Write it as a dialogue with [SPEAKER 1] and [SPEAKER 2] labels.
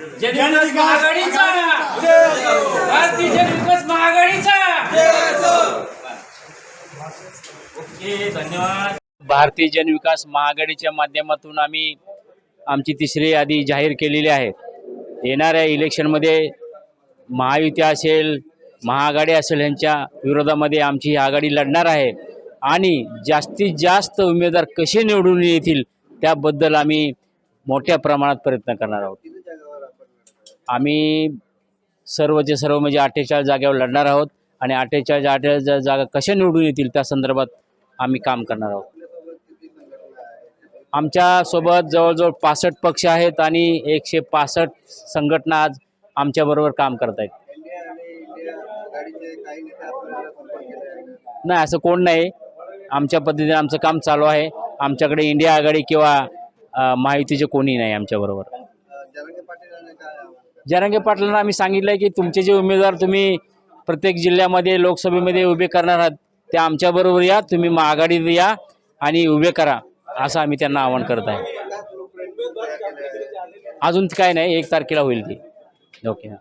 [SPEAKER 1] जनविकास महाआघाडीचा. भारतीय जनविकास महाआघाडीचा. ओके धन्यवाद.
[SPEAKER 2] भारतीय जनविकास महाआघाडीच्या माध्यमातून आम्ही आमची तिसरी यादी जाहीर केलेली आहे. येणाऱ्या इलेक्शनमध्ये महायुती असेल महाआघाडी असेल यांच्या विरोधामध्ये आमची ही आघाडी लढणार आहे. आणि जास्तीत जास्त उमेदवार कसे निवडून येतील त्याबद्दल आम्ही मोठ्या प्रमाणात प्रयत्न करणार आहोत. आम्ही सर्वचे सर्व म्हणजे अठ्ठेचाळीस जागेवर लढणार आहोत आणि अठ्ठेचाळीस अठ्ठेचाळीस जागा कशा निवडून येतील त्या संदर्भात आम्ही काम करणार आहोत. आमच्यासोबत जवळजवळ पासष्ट पक्ष आहेत आणि एकशे पासष्ट संघटना आज आमच्याबरोबर काम करत आहेत. नाही असं कोण नाही. आमच्या पद्धतीने आमचं काम चालू आहे. आमच्याकडे इंडिया आघाडी किंवा माहितीचे महायुतीचे कोणी नाही आमच्याबरोबर जरांगे पाटलांना आम्ही सांगितलं आहे की तुमचे जे उमेदवार तुम्ही प्रत्येक जिल्ह्यामध्ये लोकसभेमध्ये उभे करणार आहात ते आमच्याबरोबर या तुम्ही मग आघाडीत या आणि उभे करा असं आम्ही त्यांना आवाहन करत आहे. अजून काय नाही एक तारखेला होईल ती. ओके. हां